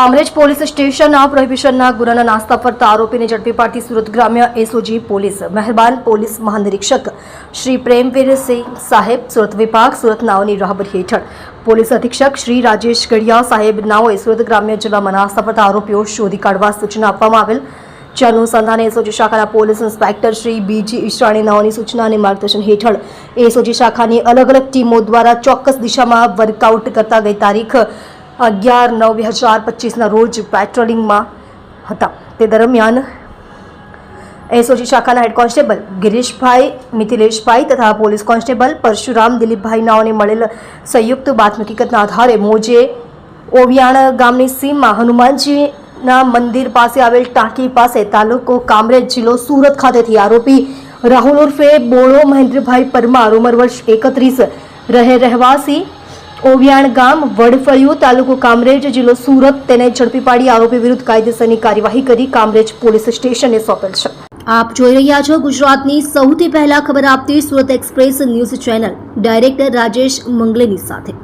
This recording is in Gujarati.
કામરેજ પોલીસ સ્ટેશનના પ્રોહિબિશનના ગુનાના નાસ્તા ફરતા આરોપીને ઝડપી પાડતી સુરત ગ્રામ્ય એસઓજી પોલીસ મહેરબાન પોલીસ મહાનિરીક્ષક શ્રી પ્રેમવીરસિંહ સાહેબ, સુરત વિભાગ, સુરત નાઓની રાહબરી હેઠળ. પોલીસ અધિક્ષક શ્રી રાજેશ ગઢિયા સાહેબ નાઓએ સુરત ગ્રામ્ય જિલ્લામાં નાસ્તા ફરતા આરોપીઓ શોધી કાઢવા સૂચના આપવામાં આવેલ. જે અનુસંધાને એસઓજી શાખાના પોલીસ ઇન્સ્પેક્ટર શ્રી બીજી ઈશાણી નાઓની સૂચના અને માર્ગદર્શન હેઠળ એસઓજી શાખાની અલગ અલગ ટીમો દ્વારા ચોક્કસ દિશામાં વર્કઆઉટ કરતા ગઈ તારીખ અગિયાર નવ બે હજાર પચીસના રોજ પેટ્રોલિંગમાં હતા. તે દરમિયાન એસઓજી શાખાના હેડ કોન્સ્ટેબલ ગિરીશભાઈ, મિથિલેશભાઈ તથા પોલીસ કોન્સ્ટેબલ પરશુરામ દિલીપભાઈ નાઓને મળેલ સંયુક્ત બાતમી આધારે મોજે ઓવિયાણ ગામની સીમમાં હનુમાનજીના મંદિર પાસે આવેલ ટાંકી પાસે તાલુકો કામરેજ જિલ્લો સુરત ખાતેથી આરોપી રાહુલ ઉર્ફે બોળો મહેન્દ્રભાઈ પરમાર ઉંમર વર્ષ એકત્રીસ રહે રહેવાસી ઓવિયાણ ગામ વડફળિયું તાલુકો કામરેજ જિલ્લો સુરત તેને ઝડપી પાડી આરોપી વિરુદ્ધ કાયદેસરની કાર્યવાહી કરી કામરેજ પોલીસ સ્ટેશને સોંપેલ છે. આપ જોઈ રહ્યા છો ગુજરાતની સૌથી પહેલા ખબર આપતી Surat express news channel. Director Rajesh મંગલેની સાથે.